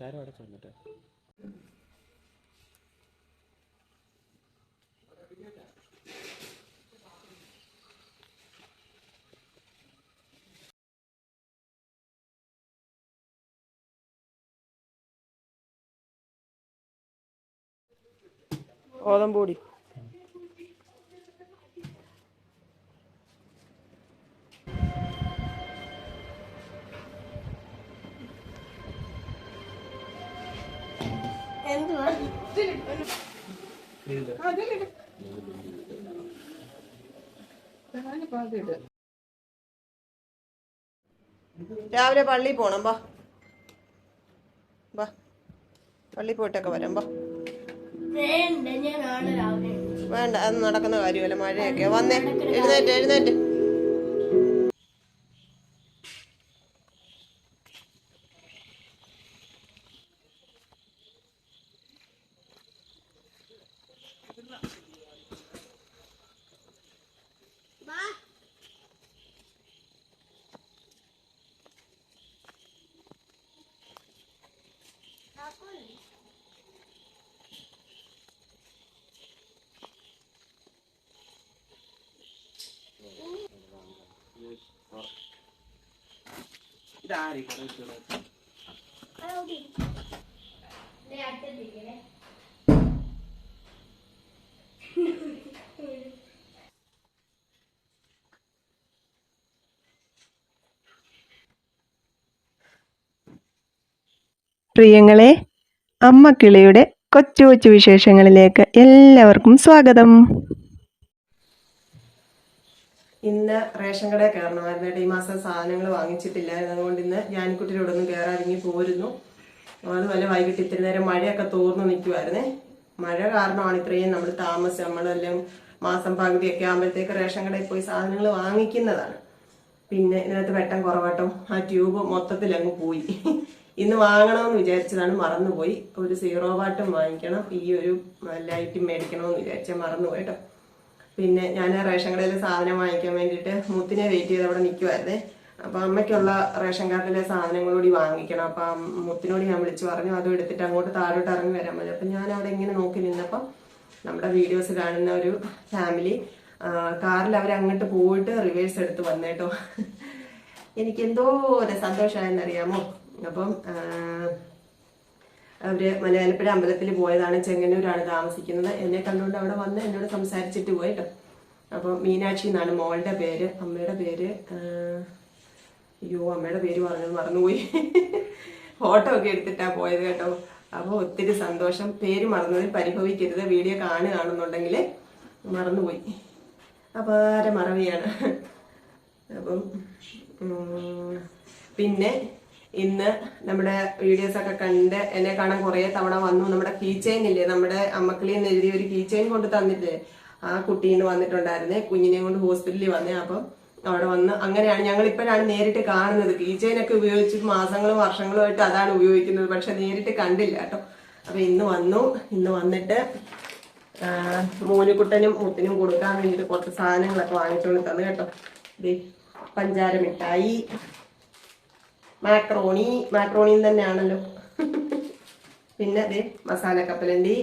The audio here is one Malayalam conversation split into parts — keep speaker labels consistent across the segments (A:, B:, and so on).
A: കാര്യം ചെന്നിട്ട്. വന്നിട്ട്
B: രാവിലെ പള്ളി പോണം ബാ ബാ പള്ളി പോയിട്ടൊക്കെ വരാം ബാ
C: വേണ്ട ഞാൻ നാളെ രാവിലെ
B: വേണ്ട അത് നടക്കുന്ന കാര്യമല്ല മഴയൊക്കെ വന്നേ എഴുന്നേറ്റ് എഴുന്നേറ്റ്.
A: ഇട്ടത്?
C: ദേ അടുത്തതിരിക്കണേ.
D: പ്രിയങ്ങളെ അമ്മ കിളിയുടെ കൊച്ചു കൊച്ചു വിശേഷങ്ങളിലേക്ക് എല്ലാവർക്കും സ്വാഗതം
B: ഇന്ന് റേഷൻ കടയിൽ കയറണമായിരുന്നു കേട്ടോ ഈ മാസം സാധനങ്ങൾ വാങ്ങിച്ചിട്ടില്ലായിരുന്നു അതുകൊണ്ട് ഇന്ന് ജാനിക്കുട്ടിയുടെ ഒന്നും കയറാതിങ്ങി പോരുന്നു. അതുപോലെ വൈകിട്ട് ഇത്തിരി നേരം മഴയൊക്കെ തോർന്നു നിൽക്കുമായിരുന്നേ മഴ കാരണമാണ് ഇത്രയും നമ്മൾ താമസം. നമ്മളെല്ലാം മാസം പകുതിയൊക്കെ ആകുമ്പോഴത്തേക്ക് റേഷൻ കടയിൽ പോയി സാധനങ്ങൾ വാങ്ങിക്കുന്നതാണ്. പിന്നെ ഇതിനകത്ത് വെട്ടം കുറവട്ടം ആ ട്യൂബ് മൊത്തത്തിൽ അങ്ങ് പോയി. ഇന്ന് വാങ്ങണമെന്ന് വിചാരിച്ചതാണ് മറന്നുപോയി. ഒരു സീറോ വാട്ടും വാങ്ങിക്കണം. ഈ ഒരു ലൈറ്റ് മേടിക്കണമെന്ന് വിചാരിച്ചാൽ മറന്നുപോയി കേട്ടോ. പിന്നെ ഞാൻ റേഷൻ കടയിലെ സാധനം വാങ്ങിക്കാൻ വേണ്ടിയിട്ട് മുത്തിനെ വെയിറ്റ് ചെയ്ത് അവിടെ നിൽക്കുമായിരുന്നേ അപ്പം അമ്മയ്ക്കുള്ള റേഷൻ കാർഡിലെ സാധനങ്ങൾ കൂടി വാങ്ങിക്കണം. അപ്പം മുത്തിനോട് ഞാൻ വിളിച്ചു പറഞ്ഞു അതും എടുത്തിട്ട് അങ്ങോട്ട് താഴോട്ട് ഇറങ്ങി വരാൻ പറഞ്ഞു അപ്പം ഞാൻ അവിടെ ഇങ്ങനെ നോക്കി നിന്നപ്പം നമ്മുടെ വീഡിയോസ് കാണുന്ന ഒരു ഫാമിലി കാറിൽ അവർ അങ്ങോട്ട് പോയിട്ട് റിവേഴ്സ് എടുത്ത് വന്നേട്ടോ എനിക്ക് എന്തോ ഒരു സന്തോഷമായെന്നറിയാമോ? അപ്പം ആ, അവർ മലയാളപ്പുഴ അമ്പലത്തിൽ പോയതാണ്. ചെങ്ങന്നൂരാണ് താമസിക്കുന്നത്. എന്നെ കണ്ടുകൊണ്ട് അവിടെ വന്ന് എന്നോട് സംസാരിച്ചിട്ട് പോയി കേട്ടോ അപ്പോൾ മീനാക്ഷി എന്നാണ് മോളുടെ പേര്. അമ്മയുടെ പേര് അയ്യോ അമ്മയുടെ പേര് പറഞ്ഞത് മറന്നുപോയി. ഫോട്ടോ ഒക്കെ എടുത്തിട്ടാ പോയത് കേട്ടോ. അപ്പോൾ ഒത്തിരി സന്തോഷം. പേര് മറന്നതിൽ പരിഭവിക്കരുത്. വീഡിയോ കാണുകയാണെന്നുണ്ടെങ്കിൽ മറന്നുപോയി. അപാര മറവിയാണ്? അപ്പം പിന്നെ ഇന്ന് നമ്മുടെ വീഡിയോസ് ഒക്കെ കണ്ട് എന്നെ കാണാൻ കുറേ തവണ വന്നു. നമ്മുടെ കീ ചെയിൻ ഇല്ലേ? നമ്മുടെ അമ്മക്കിളി എന്ന് എഴുതിയ ഒരു കീ ചെയിൻ കൊണ്ട് തന്നില്ലേ? ആ കുട്ടീന്ന് വന്നിട്ടുണ്ടായിരുന്നേ. കുഞ്ഞിനെ കൊണ്ട് ഹോസ്പിറ്റലിൽ വന്നേ. അപ്പം അവിടെ വന്ന് അങ്ങനെയാണ് ഞങ്ങൾ ഇപ്പോഴാണ് നേരിട്ട് കാണുന്നത്. കീ ചെയിൻ ഒക്കെ ഉപയോഗിച്ച് മാസങ്ങളും വർഷങ്ങളുമായിട്ട് അതാണ് ഉപയോഗിക്കുന്നത്. പക്ഷെ നേരിട്ട് കണ്ടില്ല കേട്ടോ. അപ്പൊ ഇന്ന് വന്നു. ഇന്ന് വന്നിട്ട് മോനുകുട്ടനും മുത്തിനും കൊടുക്കാൻ വേണ്ടിയിട്ട് കുറച്ച് സാധനങ്ങളൊക്കെ വാങ്ങിച്ചുകൊണ്ട് തന്നു കേട്ടോ. പഞ്ചാര മിഠായി. മാക്രോണി മാക്രോണിയും തന്നെയാണല്ലോ. പിന്നെ ദേ മസാല കപ്പലണ്ടി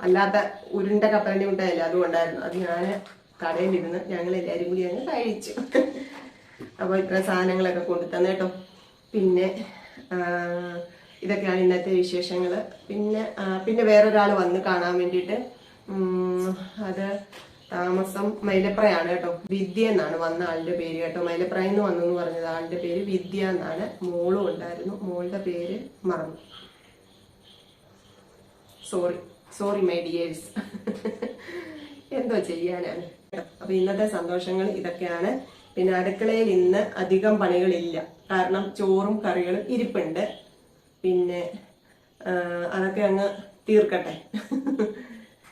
B: അല്ലാത്ത ഉരുണ്ട കപ്പലണ്ടി ഉണ്ടായില്ല അതുകൊണ്ടായിരുന്നു അത് ഞാൻ കടയിലിരുന്ന് ഞങ്ങൾ എല്ലാവരും കൂടി അങ്ങ് കഴിച്ചു. അപ്പോൾ ഇത്ര സാധനങ്ങളൊക്കെ കൊണ്ടു തന്നെ കേട്ടോ. പിന്നെ ഇതൊക്കെയാണ് ഇന്നത്തെ വിശേഷങ്ങൾ പിന്നെ പിന്നെ വേറൊരാൾ വന്ന് കാണാൻ വേണ്ടിയിട്ട് അത് താമസം മൈലപ്രയാണ് കേട്ടോ. വിദ്യ എന്നാണ് വന്ന ആളുടെ പേര് കേട്ടോ. മൈലപ്രയിൽ എന്ന് വന്നെന്ന് പറഞ്ഞത് ആളുടെ പേര് വിദ്യ എന്നാണ്. മോളും ഉണ്ടായിരുന്നു. മോളുടെ പേര് മറന്നു. സോറി സോറി മൈ ഡിയേഴ്സ് എന്തോ ചെയ്യാനാണ്. അപ്പൊ ഇന്നത്തെ സന്തോഷങ്ങൾ ഇതൊക്കെയാണ്. പിന്നെ അടുക്കളയിൽ ഇന്ന് അധികം പണികളില്ല. കാരണം ചോറും കറികളും ഇരിപ്പുണ്ട്. പിന്നെ അതൊക്കെ അങ്ങ് തീർക്കട്ടെ.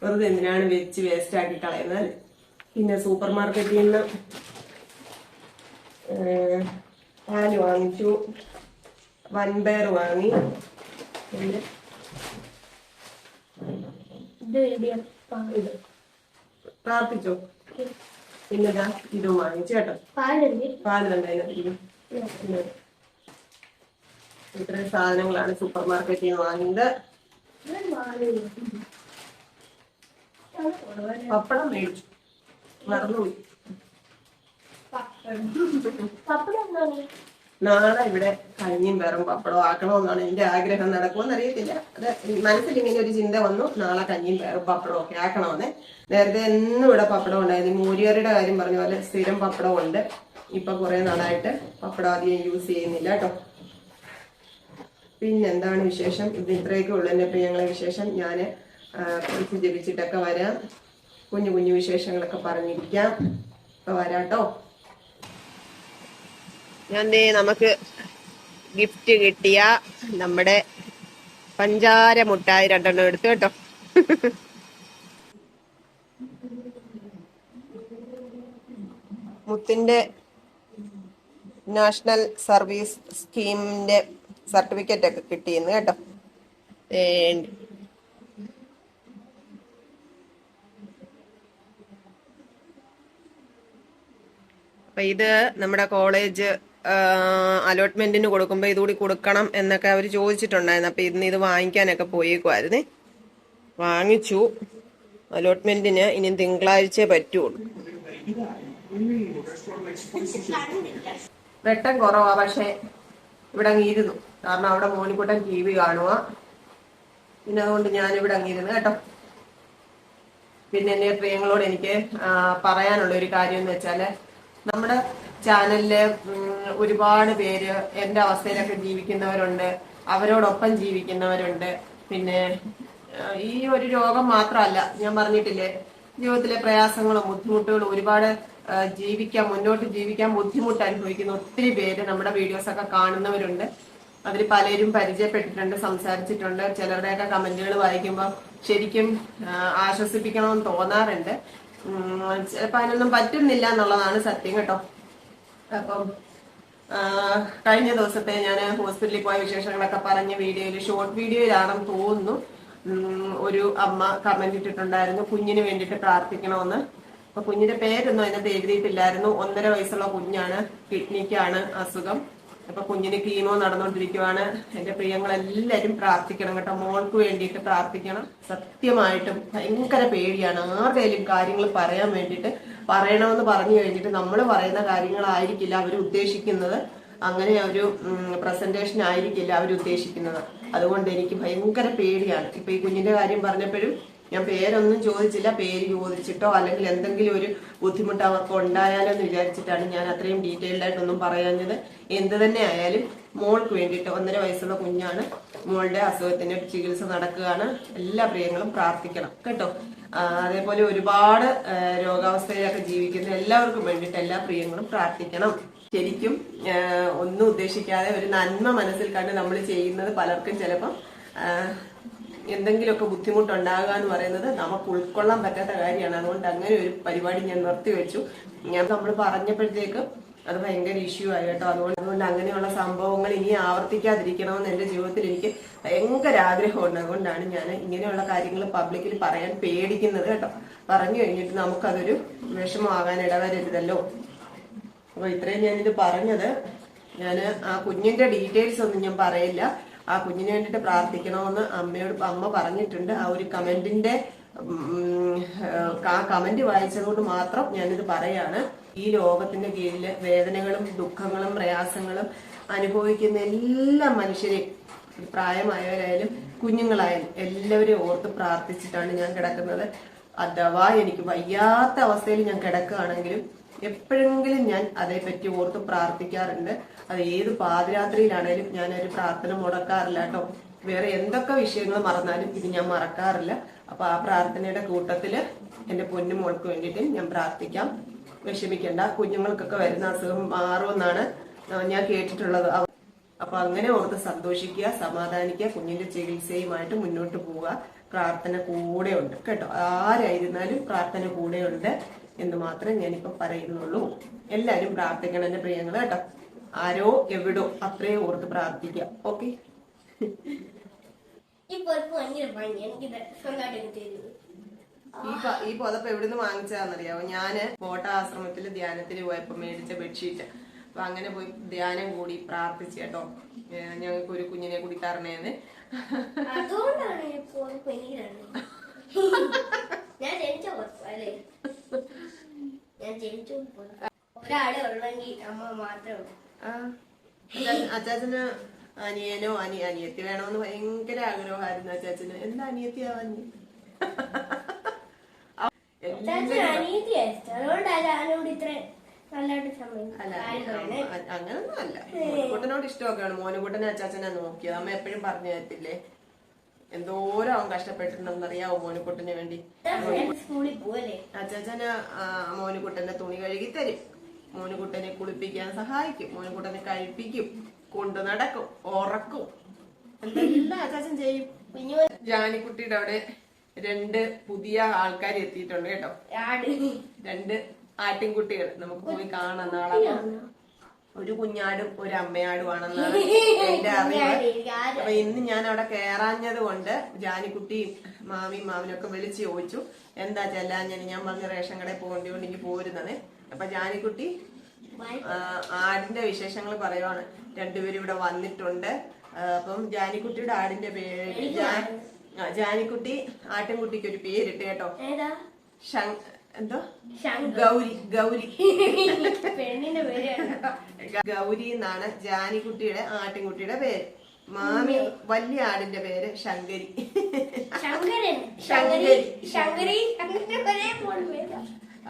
B: വെറുതെ എന്തിനാണ് വെച്ച് വേസ്റ്റ് ആക്കി കളയുന്നത്? അല്ലേ? പിന്നെ സൂപ്പർ മാർക്കറ്റിൽ നിന്ന് പാൻ പാൽ വാങ്ങിച്ചു. വൻപയർ വാങ്ങി.
C: ഇത്
B: പ്രാർത്ഥിച്ചോ? പിന്നെ ഇതും വാങ്ങിച്ചു കേട്ടോ. പാലുണ്ടായിരുന്നു ഇത്രയും സാധനങ്ങളാണ് സൂപ്പർ മാർക്കറ്റിൽ നിന്ന് വാങ്ങിയത് പപ്പടം മേടിച്ചു. മറന്നുപോയി.
C: പപ്പടം
B: നാളെ ഇവിടെ കഞ്ഞിയും വേറെ പപ്പടം ആക്കണമെന്നാണ് എന്റെ ആഗ്രഹം. നടക്കുമെന്ന് അറിയത്തില്ല. അത് മനസ്സിൽ ഇങ്ങനെ ഒരു ചിന്ത വന്നു. നാളെ കഞ്ഞിയും വേറെ പപ്പടവും ഒക്കെ ആക്കണമെന്ന്. നേരത്തെ എന്നും ഇവിടെ പപ്പടം ഉണ്ടായിരുന്നു. മൂരിയറിയുടെ കാര്യം പറഞ്ഞ പോലെ സ്ഥിരം പപ്പടം ഉണ്ട്. ഇപ്പൊ കുറെ നാളായിട്ട് പപ്പടം അധികം യൂസ് ചെയ്യുന്നില്ല കേട്ടോ. പിന്നെന്താണ് വിശേഷം? ഇത് ഇത്രയൊക്കെ ഉള്ളു. എന്റെ പ്രിയങ്ങളെ വിശേഷം. ഞാൻ കുറിച്ച് ജപിച്ചിട്ടൊക്കെ വരാം. കുഞ്ഞു കുഞ്ഞു വിശേഷങ്ങളൊക്കെ പറഞ്ഞിരിക്കാം. ഇപ്പൊ വരാട്ടോ. ഞാൻ നമുക്ക് ഗിഫ്റ്റ് കിട്ടിയ നമ്മുടെ പഞ്ചാര മുട്ടായി രണ്ടെണ്ണം എടുത്തു കേട്ടോ. മുത്തിന്റെ നാഷണൽ സർവീസ് സ്കീമിന്റെ സർട്ടിഫിക്കറ്റ് ഒക്കെ കിട്ടിയെന്ന് കേട്ടോ. അപ്പൊ ഇത് നമ്മുടെ കോളേജ് അലോട്ട്മെന്റിന് കൊടുക്കുമ്പോ ഇതുകൂടി കൊടുക്കണം എന്നൊക്കെ അവർ ചോദിച്ചിട്ടുണ്ടായിരുന്നു. അപ്പൊ ഇന്ന് ഇത് വാങ്ങിക്കാനൊക്കെ പോയേക്കുമായിരുന്നേ വാങ്ങിച്ചു. അലോട്ട്മെന്റിന് ഇനി തിങ്കളാഴ്ച പറ്റുള്ളൂ. വെട്ടം കുറവാ പക്ഷെ ഇവിടെ അങ്ങിരുന്നു. കാരണം അവിടെ മോനിക്കുട്ടൻ ടി വി കാണുക പിന്നെ അതുകൊണ്ട് ഞാൻ ഇവിടെ അങ്ങിരുന്നു കേട്ടോ. പിന്നെ എന്റെ പ്രിയങ്ങളോട് എനിക്ക് പറയാനുള്ള ഒരു കാര്യം എന്ന് വെച്ചാൽ നമ്മുടെ ചാനലിൽ ഒരുപാട് പേര് എന്റെ അവസ്ഥയിലൊക്കെ ജീവിക്കുന്നവരുണ്ട്. അവരോടൊപ്പം ജീവിക്കുന്നവരുണ്ട്. പിന്നെ ഈ ഒരു രോഗം മാത്രമല്ല ഞാൻ പറഞ്ഞിട്ടില്ലേ ജീവിതത്തിലെ പ്രയാസങ്ങളും ബുദ്ധിമുട്ടുകളും ഒരുപാട് ജീവിക്കാൻ മുന്നോട്ട് ജീവിക്കാൻ ബുദ്ധിമുട്ട് അനുഭവിക്കുന്ന ഒത്തിരി പേര് നമ്മുടെ വീഡിയോസ് ഒക്കെ കാണുന്നവരുണ്ട്. അതിൽ പലരും പരിചയപ്പെട്ടിട്ടുണ്ട് സംസാരിച്ചിട്ടുണ്ട്. ചിലരുടെയൊക്കെ കമന്റുകൾ വായിക്കുമ്പോൾ ശരിക്കും ആശ്വസിപ്പിക്കണമെന്ന് തോന്നാറുണ്ട്. ഉം, ചിലപ്പോ അതിനൊന്നും പറ്റുന്നില്ല എന്നുള്ളതാണ് സത്യം കേട്ടോ. അപ്പം കഴിഞ്ഞ ദിവസത്തെ ഞാൻ ഹോസ്പിറ്റലിൽ പോയ വിശേഷങ്ങളൊക്കെ പറഞ്ഞ വീഡിയോയിൽ ഷോർട്ട് വീഡിയോയിലാണെന്ന് തോന്നുന്നു. ഒരു അമ്മ കമന്റ് ഇട്ടിട്ടുണ്ടായിരുന്നു കുഞ്ഞിന് വേണ്ടിയിട്ട് പ്രാർത്ഥിക്കണമെന്ന്. അപ്പൊ കുഞ്ഞിന്റെ പേരൊന്നും അതിനകത്ത് എഴുതിയിട്ടില്ലായിരുന്നു. ഒന്നര വയസ്സുള്ള കുഞ്ഞാണ് കിഡ്നിക്കാണ് അസുഖം. അപ്പൊ കുഞ്ഞിന് കീമോ നടന്നുകൊണ്ടിരിക്കുവാണ്. എന്റെ പ്രിയങ്ങളെല്ലാരും പ്രാർത്ഥിക്കണം കേട്ടോ. മോൾക്ക് വേണ്ടിയിട്ട് പ്രാർത്ഥിക്കണം. സത്യമായിട്ടും ഭയങ്കര പേടിയാണ്. ആരുടെയും കാര്യങ്ങൾ പറയാൻ വേണ്ടിയിട്ട് പറയണമെന്ന് പറഞ്ഞു കഴിഞ്ഞിട്ട് നമ്മൾ പറയുന്ന കാര്യങ്ങളായിരിക്കില്ല അവർ ഉദ്ദേശിക്കുന്നത്. അങ്ങനെ ഒരു പ്രസന്റേഷൻ ആയിരിക്കില്ല അവർ ഉദ്ദേശിക്കുന്നത്. അതുകൊണ്ട് എനിക്ക് ഭയങ്കര പേടിയാണ്. ഇപ്പൊ ഈ കുഞ്ഞിന്റെ കാര്യം പറഞ്ഞപ്പോഴും ഞാൻ പേരൊന്നും ചോദിച്ചില്ല പേര് ചോദിച്ചിട്ടോ അല്ലെങ്കിൽ എന്തെങ്കിലും ഒരു ബുദ്ധിമുട്ട് അവർക്ക് ഉണ്ടായാലോ എന്ന് വിചാരിച്ചിട്ടാണ് ഞാൻ അത്രയും ഡീറ്റെയിൽഡ് ആയിട്ടൊന്നും പറയാഞ്ഞത്. എന്ത് തന്നെ ആയാലും മോൾക്ക് വേണ്ടിയിട്ട് ഒന്നര വയസ്സുള്ള കുഞ്ഞാണ്. മോളുടെ അസുഖത്തിന് ചികിത്സ നടക്കുകയാണ്. എല്ലാ പ്രിയങ്ങളും പ്രാർത്ഥിക്കണം. കേട്ടോ? അതേപോലെ ഒരുപാട് രോഗാവസ്ഥയിലൊക്കെ ജീവിക്കുന്ന എല്ലാവർക്കും വേണ്ടിയിട്ട് എല്ലാ പ്രിയങ്ങളും പ്രാർത്ഥിക്കണം. ശരിക്കും ഒന്നും ഉദ്ദേശിക്കാതെ ഒരു നന്മ മനസ്സിൽ കണ്ട് നമ്മൾ ചെയ്യുന്നത് പലർക്കും ചിലപ്പം എന്തെങ്കിലുമൊക്കെ ബുദ്ധിമുട്ടുണ്ടാകുക എന്ന് പറയുന്നത് നമുക്ക് ഉൾക്കൊള്ളാൻ പറ്റാത്ത കാര്യമാണ്. അതുകൊണ്ട് അങ്ങനെ ഒരു പരിപാടി ഞാൻ നിർത്തിവെച്ചു ഞാൻ നമ്മൾ പറഞ്ഞപ്പോഴത്തേക്ക് അത് ഭയങ്കര ഇഷ്യൂ ആയി കേട്ടോ. അതുകൊണ്ട് അതുകൊണ്ട് അങ്ങനെയുള്ള സംഭവങ്ങൾ ഇനി ആവർത്തിക്കാതിരിക്കണമെന്ന് എന്റെ ജീവിതത്തിൽ എനിക്ക് ഭയങ്കര ആഗ്രഹമുണ്ട്. അതുകൊണ്ടാണ് ഞാൻ ഇങ്ങനെയുള്ള കാര്യങ്ങൾ പബ്ലിക്കിൽ പറയാൻ പേടിക്കുന്നത് കേട്ടോ. പറഞ്ഞു കഴിഞ്ഞിട്ട് നമുക്കതൊരു വിഷമമാകാൻ ഇടവരരുതല്ലോ. അപ്പൊ ഇത്രയും ഞാനിത് പറഞ്ഞത്. ഞാൻ ആ കുഞ്ഞിന്റെ ഡീറ്റെയിൽസ് ഒന്നും ഞാൻ പറയില്ല. ആ കുഞ്ഞിന് വേണ്ടിയിട്ട് പ്രാർത്ഥിക്കണമെന്ന് അമ്മയോട് അമ്മ പറഞ്ഞിട്ടുണ്ട്. ആ ഒരു കമന്റിന്റെ ആ കമന്റ് വായിച്ചതുകൊണ്ട് മാത്രം ഞാനിത് പറയാണ്. ഈ ലോകത്തിന്റെ കീഴിൽ വേദനകളും ദുഃഖങ്ങളും പ്രയാസങ്ങളും അനുഭവിക്കുന്ന എല്ലാ മനുഷ്യരെയും പ്രായമായവരായാലും കുഞ്ഞുങ്ങളായാലും എല്ലാവരെയും ഓർത്ത് പ്രാർത്ഥിച്ചിട്ടാണ് ഞാൻ കിടക്കുന്നത്. അഥവാ എനിക്ക് വയ്യാത്ത അവസ്ഥയിൽ ഞാൻ കിടക്കുകയാണെങ്കിലും എപ്പോഴെങ്കിലും ഞാൻ അതേപ്പറ്റി ഓർത്ത് പ്രാർത്ഥിക്കാറുണ്ട്. അത് ഏത് പാതിരാത്രിയിലാണേലും ഞാൻ ഒരു പ്രാർത്ഥന മുടക്കാറില്ല കേട്ടോ. വേറെ എന്തൊക്കെ വിഷയങ്ങൾ മറന്നാലും ഇത് ഞാൻ മറക്കാറില്ല. അപ്പൊ ആ പ്രാർത്ഥനയുടെ കൂട്ടത്തിൽ എന്റെ പൊന്നു മോൾക്ക് വേണ്ടിയിട്ട് ഞാൻ പ്രാർത്ഥിക്കാം. വിഷമിക്കേണ്ട. കുഞ്ഞുങ്ങൾക്കൊക്കെ വരുന്ന അസുഖം മാറുമെന്നാണ് ഞാൻ കേട്ടിട്ടുള്ളത്. അപ്പൊ അങ്ങനെ ഓർത്ത് സന്തോഷിക്കുക സമാധാനിക്കുക കുഞ്ഞിന്റെ ചികിത്സയുമായിട്ട് മുന്നോട്ട് പോവുക. പ്രാർത്ഥന കൂടെ ഉണ്ട് കേട്ടോ. ആരായിരുന്നാലും പ്രാർത്ഥന കൂടെ ഉണ്ട് എന്ന് മാത്രമേ ഞാനിപ്പോ പറയുന്നുള്ളൂ. എല്ലാരും പ്രാർത്ഥിക്കണം എന്റെ പ്രിയങ്ങൾ കേട്ടോ. ആരോ എവിടോ അത്രയും ഓർത്ത് പ്രാർത്ഥിക്കാം ഓക്കെ?
C: ഈ
B: ഈ പുതപ്പ് എവിടുന്ന് വാങ്ങിച്ചതാണെന്നറിയാമോ ഞാൻ കോട്ട ആശ്രമത്തിൽ ധ്യാനത്തിന് പോയപ്പോ മേടിച്ച ബെഡ്ഷീറ്റ്. അപ്പൊ അങ്ങനെ പോയി ധ്യാനം കൂടി പ്രാർത്ഥിച്ചു കേട്ടോ. ഞങ്ങൾക്ക് ഒരു കുഞ്ഞിനെ കൂടി തരണേന്ന്.
C: അതുകൊണ്ടാണ് ഞാൻ ജനിച്ച ഞാൻ ജനിച്ച ഒരാളെ ഉള്ളെങ്കിൽ അമ്മ മാത്രമേ ഉള്ളൂ.
B: ആ, അച്ചാച്ചൻ- അച്ചാച്ചന് അനിയനോ അനി അനിയത്തി വേണമെന്ന് ഭയങ്കര ആഗ്രഹമായിരുന്നു അച്ചാച്ചന്. എന്താ അനിയത്തിയാവാൻ ആവാനി അങ്ങനൊന്നും അല്ല. മോനുകുട്ടനോട് ഇഷ്ടമൊക്കെയാണ്. മോനുകുട്ടനെ അച്ചാച്ചനെ നോക്കിയത്. അമ്മ എപ്പോഴും പറഞ്ഞു തരത്തില്ലേ? എന്തോരം അവൻ കഷ്ടപ്പെട്ടിട്ടുണ്ടെന്നറിയാവോ മോനുകുട്ടന് വേണ്ടി? ആ, മോനുകുട്ടന്റെ തുണി കഴുകി തരും. മോനുകുട്ടനെ കുളിപ്പിക്കാൻ സഹായിക്കും. മോനുകുട്ടനെ കഴിപ്പിക്കും. കൊണ്ടു നടക്കും. ഉറക്കും. എന്തെല്ലാം അച്ചാച്ചൻ ചെയ്യും? ജാനിക്കുട്ടിയുടെ അവിടെ രണ്ട് പുതിയ ആൾക്കാർ എത്തിയിട്ടുണ്ട് കേട്ടോ. രണ്ട് ആട്ടിൻകുട്ടികൾ നമുക്ക് പോയി കാണാം നാളെ. ഒരു കുഞ്ഞാടും ഒരു അമ്മയാടുമാണെന്നാണ് എന്റെ അറിവ്. അപ്പൊ ഇന്ന് ഞാൻ അവിടെ കേറാഞ്ഞത് കൊണ്ട് ജാനിക്കുട്ടിയും മാമിയും മാമിനൊക്കെ വിളിച്ചു ചോദിച്ചു. എന്താ ചെല്ലാഞ്ഞത് ഞാൻ പറഞ്ഞ റേഷൻ കടയിൽ പോകേണ്ടി കൊണ്ട് എനിക്ക് പോരുന്നത് അപ്പൊ ജാനിക്കുട്ടി ആടിന്റെ വിശേഷങ്ങൾ പറയുവാണ്. രണ്ടുപേരും ഇവിടെ വന്നിട്ടുണ്ട്. അപ്പം ജാനിക്കുട്ടിയുടെ ആടിന്റെ പേര് ജാനിക്കുട്ടി ആട്ടിൻകുട്ടിക്ക് ഒരു പേരിട്ട് കേട്ടോ. എന്തോ? ഗൗരി ഗൗരി.
C: പെണ്ണിന്റെ പേര്?
B: ഗൗരി എന്നാണ് ജാനിക്കുട്ടിയുടെ ആട്ടിൻകുട്ടിയുടെ പേര്. മാമി വലിയ ആടിന്റെ പേര് ശങ്കരി.
C: ശങ്കരൻ.
B: ശങ്കരി.
C: ശങ്കരി.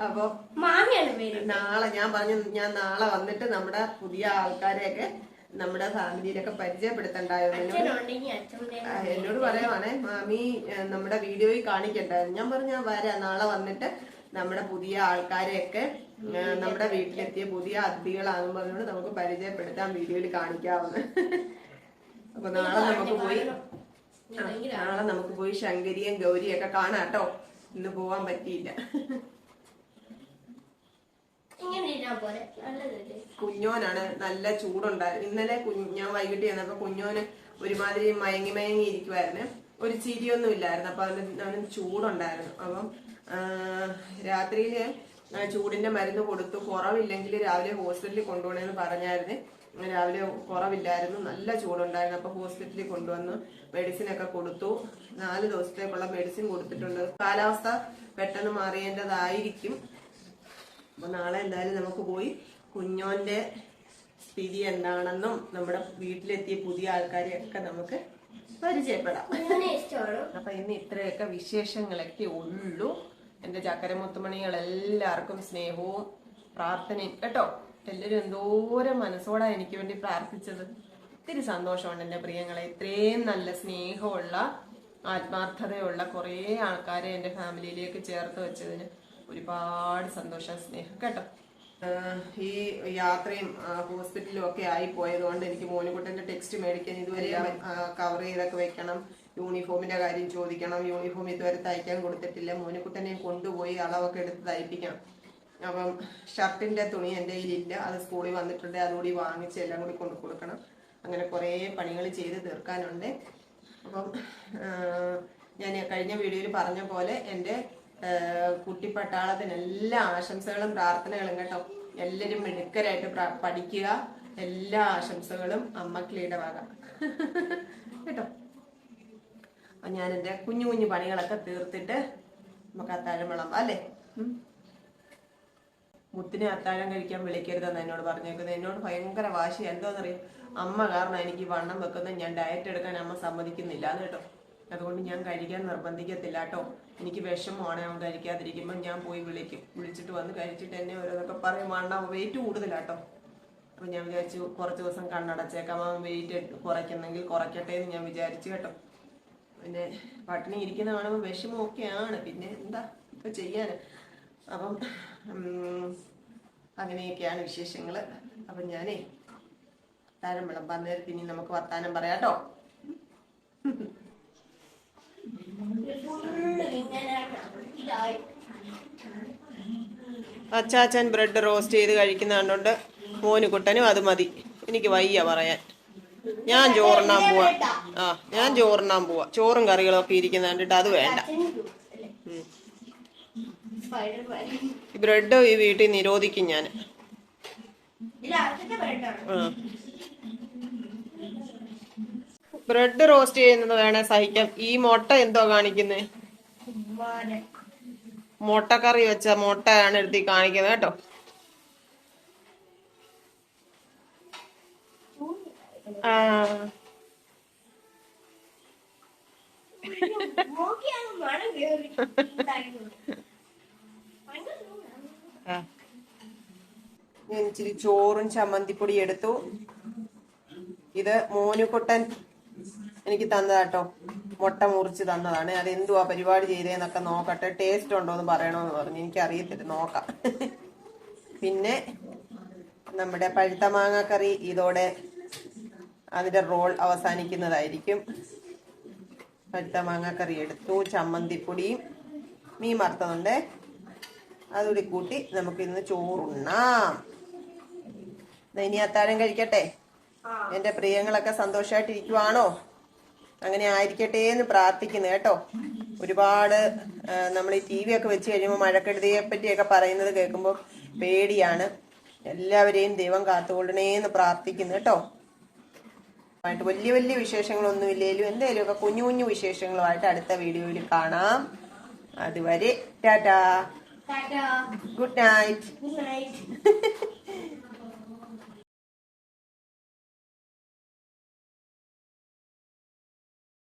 B: അപ്പൊ
C: മാമിയാണ് പേര്.
B: നാളെ ഞാൻ പറഞ്ഞു ഞാൻ നാളെ വന്നിട്ട് നമ്മുടെ പുതിയ ആൾക്കാരെയൊക്കെ നമ്മുടെ ഫാമിലിയിലൊക്കെ പരിചയപ്പെടുത്തണ്ടായോ എന്നോട്
C: അച്ഛനുണ്ടെങ്കിൽ
B: അച്ഛന്റെ എന്നോട് പറയുവാണേ മാമി നമ്മുടെ വീഡിയോയിൽ കാണിക്കണ്ടായിരുന്നു. ഞാൻ പറഞ്ഞു ഞാൻ വരാം. നാളെ വന്നിട്ട് നമ്മുടെ പുതിയ ആൾക്കാരെയൊക്കെ നമ്മുടെ വീട്ടിലെത്തിയ പുതിയ പറഞ്ഞുകൊണ്ട് നമുക്ക് പരിചയപ്പെടുത്താൻ വീഡിയോയിൽ കാണിക്കാവുന്ന. അപ്പൊ നാളെ നമുക്ക് പോയി. നാളെ നമുക്ക് പോയി ശങ്കരിയും ഗൗരിയും ഒക്കെ കാണാട്ടോ. ഇന്ന് പോവാൻ പറ്റിയില്ല. കുഞ്ഞോനാണ് നല്ല ചൂടുണ്ടായിരുന്നു ഇന്നലെ ഞാൻ വൈകിട്ട് ചെന്നപ്പോ കുഞ്ഞോന് ഒരുമാതിരി മയങ്ങി മയങ്ങി ഇരിക്കുവായിരുന്നു. ഒരു ചിരിയൊന്നും ഇല്ലായിരുന്നു. അപ്പൊ അവന് അവന് ചൂടുണ്ടായിരുന്നു. അപ്പം ആ, ചൂടിന്റെ മരുന്ന് കൊടുത്തു. കുറവില്ലെങ്കിൽ രാവിലെ ഹോസ്പിറ്റലിൽ കൊണ്ടുപോകണമെന്ന് പറഞ്ഞായിരുന്നു. രാവിലെ കുറവില്ലായിരുന്നു. നല്ല ചൂടുണ്ടായിരുന്നു. അപ്പൊ ഹോസ്പിറ്റലിൽ കൊണ്ടുവന്ന്. മെഡിസിൻ ഒക്കെ കൊടുത്തു. നാല് ദിവസത്തേക്കുള്ള മെഡിസിൻ കൊടുത്തിട്ടുണ്ട്. കാലാവസ്ഥ പെട്ടെന്ന് മാറിയേണ്ടതായിരിക്കും. അപ്പൊ നാളെ എന്തായാലും നമുക്ക് പോയി കുഞ്ഞോന്റെ സ്ഥിതി എന്താണെന്നും നമ്മുടെ വീട്ടിലെത്തിയ പുതിയ ആൾക്കാരെയൊക്കെ നമുക്ക് പരിചയപ്പെടാം. അപ്പൊ ഇന്ന് ഇത്രയൊക്കെ വിശേഷങ്ങളൊക്കെ ഉള്ളൂ. എന്റെ ചക്കര എല്ലാവർക്കും സ്നേഹവും പ്രാർത്ഥനയും. കേട്ടോ? എല്ലാവരും എന്തോരം മനസ്സോടാ എനിക്ക് വേണ്ടി പ്രാർത്ഥിച്ചത്. ഒത്തിരി സന്തോഷമുണ്ട് എന്റെ പ്രിയങ്ങളെ. ഇത്രയും നല്ല സ്നേഹമുള്ള ആത്മാർത്ഥതയുള്ള കുറേ ആൾക്കാരെ എന്റെ ഫാമിലിയിലേക്ക് ചേർത്ത് വെച്ചതിന് ഒരുപാട് സന്തോഷം സ്നേഹം. കേട്ടോ? ഈ യാത്രയും ഹോസ്പിറ്റലും ഒക്കെ ആയി പോയതുകൊണ്ട് എനിക്ക് മോനുകുട്ടന്റെ ടെക്സ്റ്റ് മേടിക്കാൻ ഇതുവരെ കവർ ചെയ്തൊക്കെ വെക്കണം. യൂണിഫോമിന്റെ കാര്യം ചോദിക്കണം. യൂണിഫോം ഇതുവരെ തയ്ക്കാൻ കൊടുത്തിട്ടില്ല. മോനുക്കുട്ടനെ കൊണ്ടുപോയി അളവൊക്കെ എടുത്ത് തയ്പ്പിക്കണം. അപ്പം ഷർട്ടിന്റെ തുണി എന്റെ കയ്യിലില്ല. അത് സ്കൂളിൽ വന്നിട്ടുണ്ട്. അതുകൂടി വാങ്ങിച്ച് എല്ലാം കൂടി കൊണ്ടു കൊടുക്കണം. അങ്ങനെ കുറേ പണികൾ ചെയ്ത് തീർക്കാനുണ്ട്. അപ്പം ഞാൻ കഴിഞ്ഞ വീഡിയോയിൽ പറഞ്ഞ പോലെ എന്റെ കുട്ടി കുട്ടിപ്പട്ടാളത്തിന് എല്ലാ ആശംസകളും പ്രാർത്ഥനകളും കേട്ടോ. എല്ലാവരും മിടുക്കരായിട്ട് പഠിക്കുക. എല്ലാ ആശംസകളും അമ്മക്കിളിയുടെ വക കേട്ടോ? അപ്പൊ ഞാൻ എന്റെ കുഞ്ഞു കുഞ്ഞു പണികളൊക്കെ തീർത്തിട്ട് നമുക്ക് അത്താഴം വിളമ്പാം അല്ലേ. മുത്തിനെ അത്താഴം കഴിക്കാൻ വിളിക്കരുതെന്ന് എന്നോട് പറഞ്ഞേക്കുന്നത് എന്നോട് ഭയങ്കര വാശി. എന്തോന്നറിയും? അമ്മ കാരണം എനിക്ക് വണ്ണം വെക്കുന്നത് ഞാൻ ഡയറ്റ് എടുക്കാൻ അമ്മ സമ്മതിക്കുന്നില്ല എന്ന് കേട്ടോ. അതുകൊണ്ട് ഞാൻ കഴിക്കാൻ നിർബന്ധിക്കത്തില്ല കേട്ടോ. എനിക്ക് വിഷമമാണ് അവൻ കഴിക്കാതിരിക്കുമ്പോൾ ഞാൻ പോയി വിളിക്കും. വിളിച്ചിട്ട് വന്ന് കഴിച്ചിട്ട് എന്നെ ഓരോന്നൊക്കെ പറയും വണ്ണം വെയിറ്റ് കൂടുതലാട്ടോ അപ്പൊ ഞാൻ വിചാരിച്ചു കുറച്ച് ദിവസം കണ്ണടച്ചേക്കാം. അവൻ വെയിറ്റ് കുറയ്ക്കുന്നെങ്കിൽ കുറയ്ക്കട്ടെ എന്ന് ഞാൻ വിചാരിച്ചു കേട്ടോ. പിന്നെ പട്ടിണി ഇരിക്കുന്ന കാണുമ്പോൾ വിഷമമൊക്കെയാണ്. പിന്നെ എന്താ ഇപ്പൊ ചെയ്യാന്? അപ്പം അങ്ങനെയൊക്കെയാണ് വിശേഷങ്ങൾ അപ്പം ഞാനേ താരം വിളമ്പാൻ നേരത്തെ ഇനി നമുക്ക് വർത്താനം പറയാട്ടോ അച്ചാച്ചൻ ബ്രെഡ് റോസ്റ്റ് ചെയ്ത് കഴിക്കുന്ന കണ്ടുകൊണ്ട് മോന് കുട്ടനും അത് മതി. എനിക്ക് വയ്യ പറയാൻ. ഞാൻ ചോറുണ്ണാൻ പോവാ. ആ ഞാൻ ചോറുണ്ണാൻ പോവാ. ചോറും കറികളും ഒക്കെ ഇരിക്കുന്ന കണ്ടിട്ട് അത് വേണ്ട. ഈ ബ്രെഡ് ഈ വീട്ടിൽ നിരോധിക്കും ഞാൻ. ബ്രെഡ് റോസ്റ്റ് ചെയ്യുന്നത് വേണേ സഹിക്കാം. ഈ മുട്ട എന്തോ കാണിക്കുന്നേ? മുട്ടക്കറി വെച്ച മുട്ടയാണ് എടുത്തി കാണിക്കുന്നത് കേട്ടോ ആ
C: നോക്കിയാണ് മണം കേറി ഉണ്ടായിരുന്നു. ഭയങ്കര ചൂടാണ്.
B: ആ. ഞാൻ ഇച്ചിരി ചോറും ചമ്മന്തിപ്പൊടി എടുത്തു. ഇത് മോനുകുട്ടൻ എനിക്ക് തന്നതാട്ടോ. മുട്ട മുറിച്ച് തന്നതാണ്. അത് എന്തുവാ പരിപാടി ചെയ്തേന്നൊക്കെ നോക്കട്ടെ. ടേസ്റ്റ് ഉണ്ടോ എന്ന് പറയണമെന്ന് പറഞ്ഞു. എനിക്ക് അറിയത്തില്ല നോക്കാം. പിന്നെ നമ്മുടെ പഴുത്ത മാങ്ങാക്കറി ഇതോടെ അതിന്റെ റോൾ അവസാനിക്കുന്നതായിരിക്കും. പഴുത്ത മാങ്ങാക്കറി എടുത്തു. ചമ്മന്തിപ്പൊടിയും മീൻ വറുത്തതുണ്ട്. അതുകൂടി കൂട്ടി നമുക്ക് ഇന്ന് ചോറുണ്ണാം. ഇനി അത്താഴം കഴിക്കട്ടെ. എന്റെ പ്രിയങ്ങളൊക്കെ സന്തോഷമായിട്ടിരിക്കുവാണോ അങ്ങനെ ആയിരിക്കട്ടെ എന്ന് പ്രാർത്ഥിക്കുന്നു കേട്ടോ. ഒരുപാട് നമ്മൾ ഈ ടി വി ഒക്കെ വെച്ച് കഴിയുമ്പോൾ മഴക്കെടുതിയെ പറ്റിയൊക്കെ പറയുന്നത് കേൾക്കുമ്പോൾ പേടിയാണ്. എല്ലാവരെയും ദൈവം കാത്തുകൊള്ളണേ എന്ന് പ്രാർത്ഥിക്കുന്നു കേട്ടോ. ആയിട്ട് വലിയ വലിയ വിശേഷങ്ങളൊന്നും ഇല്ലേലും എന്തെങ്കിലുമൊക്കെ കുഞ്ഞു കുഞ്ഞു വിശേഷങ്ങളുമായിട്ട് അടുത്ത വീഡിയോയിൽ കാണാം. അതുവരെ tata.
C: Tata.
B: Good night.
C: Good night.